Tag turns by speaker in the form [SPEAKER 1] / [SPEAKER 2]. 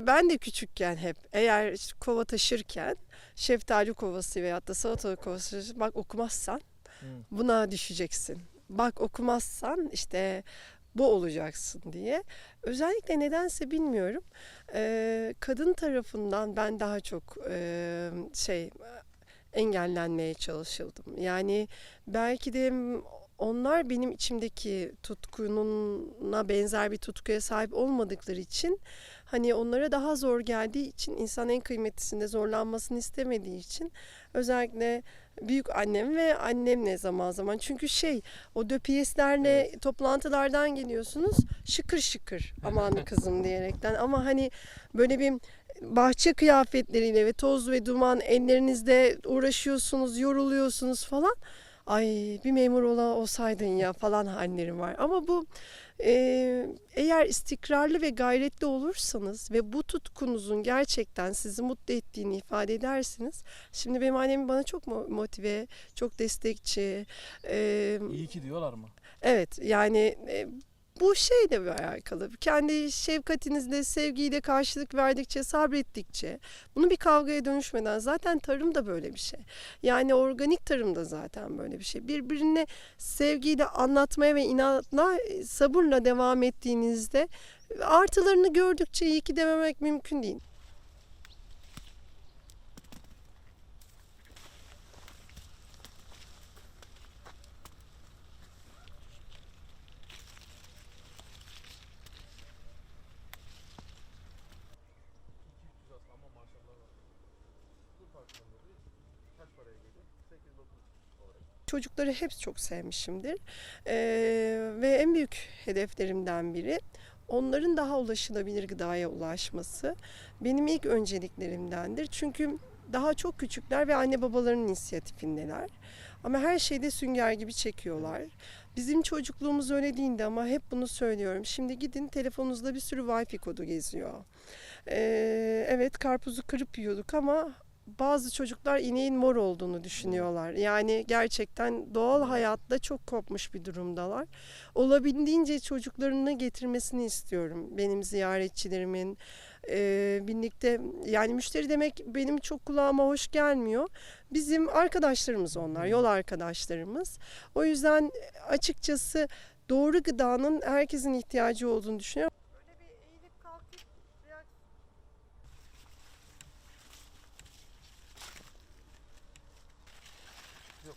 [SPEAKER 1] ben de küçükken hep eğer kova taşırken şeftali kovası veyahut da salatalık kovası bak okumazsan
[SPEAKER 2] Hı.
[SPEAKER 1] buna düşeceksin. Bak okumazsan işte bu olacaksın diye. Özellikle nedense bilmiyorum. Ee, kadın tarafından ben daha çok e, şey engellenmeye çalışıldım. Yani belki de onlar benim içimdeki tutkununa benzer bir tutkuya sahip olmadıkları için hani onlara daha zor geldiği için insan en kıymetlisinde zorlanmasını istemediği için özellikle büyük annem ve annemle zaman zaman. Çünkü şey o döpiyeslerle toplantılardan geliyorsunuz şıkır şıkır aman kızım diyerekten. Ama hani böyle bir bahçe kıyafetleriyle ve toz ve duman ellerinizde uğraşıyorsunuz yoruluyorsunuz falan ay bir memur ola olsaydın ya falan hallerim var ama bu e, eğer istikrarlı ve gayretli olursanız ve bu tutkunuzun gerçekten sizi mutlu ettiğini ifade edersiniz. Şimdi benim annem bana çok mo- motive, çok destekçi. e,
[SPEAKER 2] İyi ki diyorlar mı?
[SPEAKER 1] Evet yani e, bu şeyle alakalı. Kendi şefkatinizle, sevgiyle karşılık verdikçe, sabrettikçe bunu bir kavgaya dönüşmeden zaten tarım da böyle bir şey. Yani organik tarım da zaten böyle bir şey. Birbirine sevgiyle anlatmaya ve inatla, sabırla devam ettiğinizde artılarını gördükçe iyi ki dememek mümkün değil. Çocukları hep çok sevmişimdir. Ee, ve en büyük hedeflerimden biri onların daha ulaşılabilir gıdaya ulaşması. Benim ilk önceliklerimdendir. Çünkü daha çok küçükler ve anne babalarının inisiyatifindeler. Ama her şeyde sünger gibi çekiyorlar. Bizim çocukluğumuz öyle değildi ama hep bunu söylüyorum. Şimdi gidin telefonunuzda bir sürü wifi kodu geziyor. Ee, evet karpuzu kırıp yiyorduk ama bazı çocuklar ineğin mor olduğunu düşünüyorlar. Yani gerçekten doğal hayatta çok kopmuş bir durumdalar. Olabildiğince çocuklarını getirmesini istiyorum. Benim ziyaretçilerimin e, birlikte yani müşteri demek benim çok kulağıma hoş gelmiyor. Bizim arkadaşlarımız onlar, yol arkadaşlarımız. O yüzden açıkçası doğru gıdanın herkesin ihtiyacı olduğunu düşünüyorum. 요